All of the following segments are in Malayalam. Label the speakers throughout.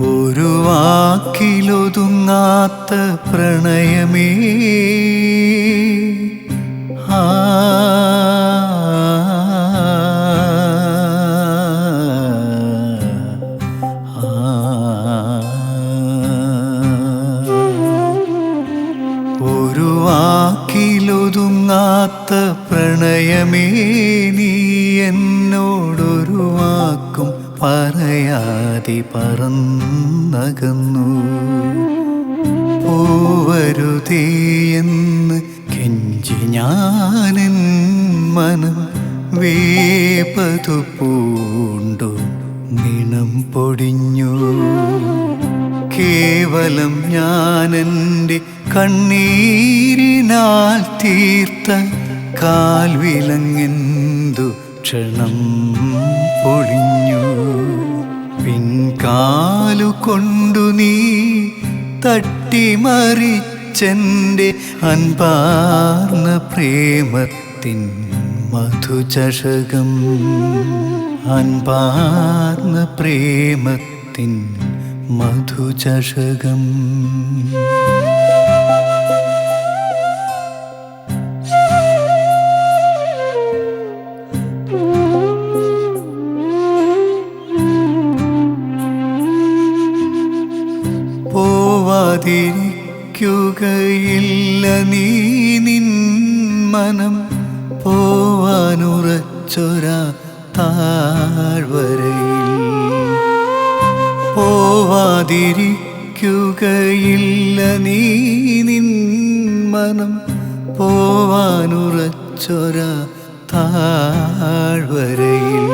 Speaker 1: ഒരു വാക്കിലൊതുങ്ങാത്ത പ്രണയമേ. ആ. ഒരു വാക്കിലൊതുങ്ങാത്ത പ്രണയമേ. നീ എന്നോടൊരു വാക്കും പറയാതെ പറന്നകന്നു. പോവരുതേയെന്ന് കെഞ്ചി ഞാനെൻ മനം വേപതു പൂണ്ടു നിണം പൊടിഞ്ഞു. കേവലം ഞാനെന്റെ കണ്ണീരിനാൽ തീർത്ത കാൽവിലങ്ങെന്തു ക്ഷണം പൊളിഞ്ഞു. പിൻകാലു കൊണ്ടു നീ തട്ടിമറിച്ചെന്റെ അൻപാർന്ന പ്രേമത്തിൻ മധുചഷകം. അൻപാർന്ന പ്രേമത്തിൻ മധുചഷകം. പോവാതിരിക്കുകയില്ല നീ നിൻ മനം പോവാനുറച്ചൊര താഴ്വരയിൽ പോവാതിരിക്കുകയില്ല നീ നിൻ മനം പോവാനുറച്ചൊര താഴ്വരയിൽ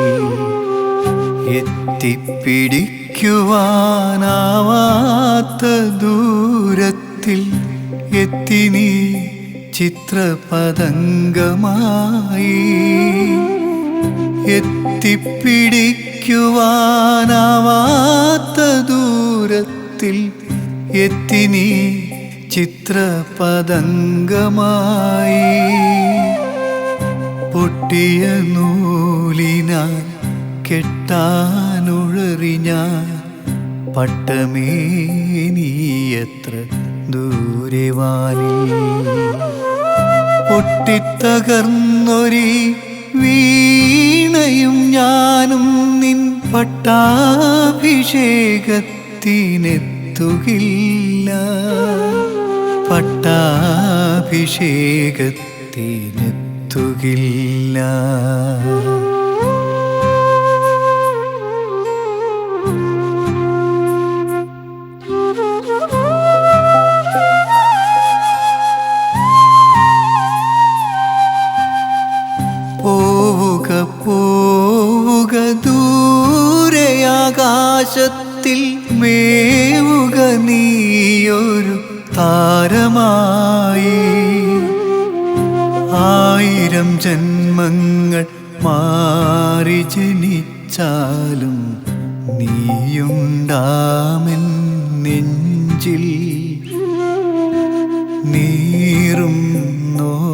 Speaker 1: എത്തിപ്പിടിക്കുവാനാവാത്ത ദൂരത്തിൽ എത്തി നീ ചിത്രപതംഗമായി. എത്തിപ്പിടിക്കുവാനാവാത്ത ദൂരത്തിൽ എത്തി നീ ചിത്രപതംഗമായി. പൊട്ടിയ നൂലിനാൽ കെട്ടാനുഴറി ഞാൻ പട്ടമേ നീ എത്ര ദൂരെ വാനിൽ പൊട്ടിത്തകർന്നൊരി വീണയും ഞാനും നിൻ പട്ടാഭിഷേകത്തിനെത്തുകില്ല. പട്ടാഭിഷേകത്തിനെത്തുകില്ല. ദൂരയാകാശത്തിൽ മേവുക നീയൊരു താരമായി. ആയിരം ജന്മങ്ങൾ മാറി ജനിച്ചാലും നീയുണ്ടാമെൻ നെഞ്ചിൽ. നീറും നോവായി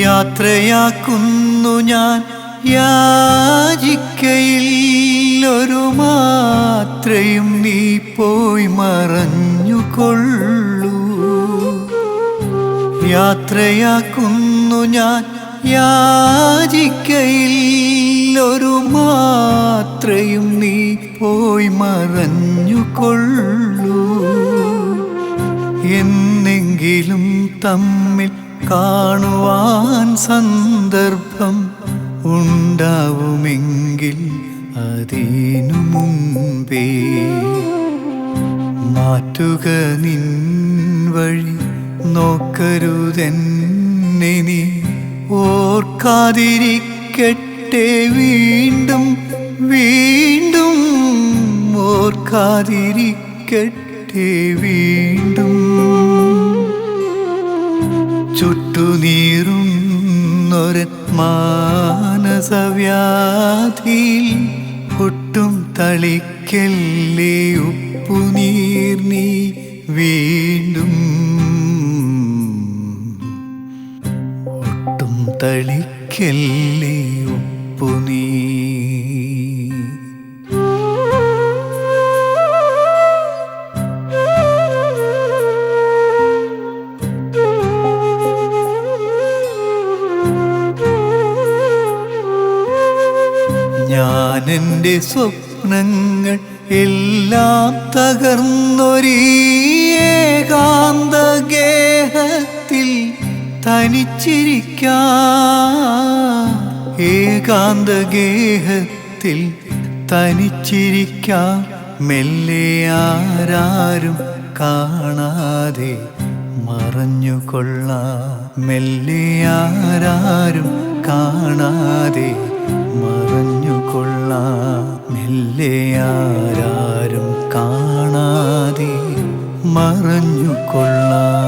Speaker 1: യാത്രയാക്കുന്നു ഞാൻ. യാചിക്കയിൽ ഒരു മാത്രയും നീ പോയി മറഞ്ഞുകൊള്ളൂ. യാത്രയാക്കുന്നു ഞാൻ. യാചിക്കയിൽ ഒരു മാത്രയും നീ പോയി മറഞ്ഞുകൊള്ളൂ. എന്നെങ്കിലും തമ്മിൽ കാണുവാൻ സന്ദർഭം ഉണ്ടാവുമെങ്കിൽ അതിനു മുമ്പേ മാറ്റുക നിൻ വഴി നോക്കരുതെന്നെ നീ ഓർക്കാതിരിക്കട്ടെ വീണ്ടും വീണ്ടും ഓർക്കാതിരിക്കട്ടെ വീണ്ടും. ചുട്ടുനീറുന്നൊരത്മാനസവ്യാധിയിൽ ഒട്ടും തളിക്കല്ലേ ഉപ്പുനീർ നീ വീണ്ടും ഒട്ടും തളിക്കല്ലേ ഉപ്പുനീർ എന്റെ സ്വപ്നങ്ങൾ എല്ലാം തകർന്നൊരീ ഏകാന്ത ഗേഹത്തിൽ തനിച്ചിരിക്കാം തനിച്ചിരിക്കാം. മെല്ലെ ആരാരും കാണാതെ മറഞ്ഞുകൊള്ളാം. മെല്ലെ ആരാരും കാണാതെ മറഞ്ഞുകൊള്ളാം. മെല്ലെ ആരാരും കാണാതെ മറഞ്ഞുകൊള്ളാം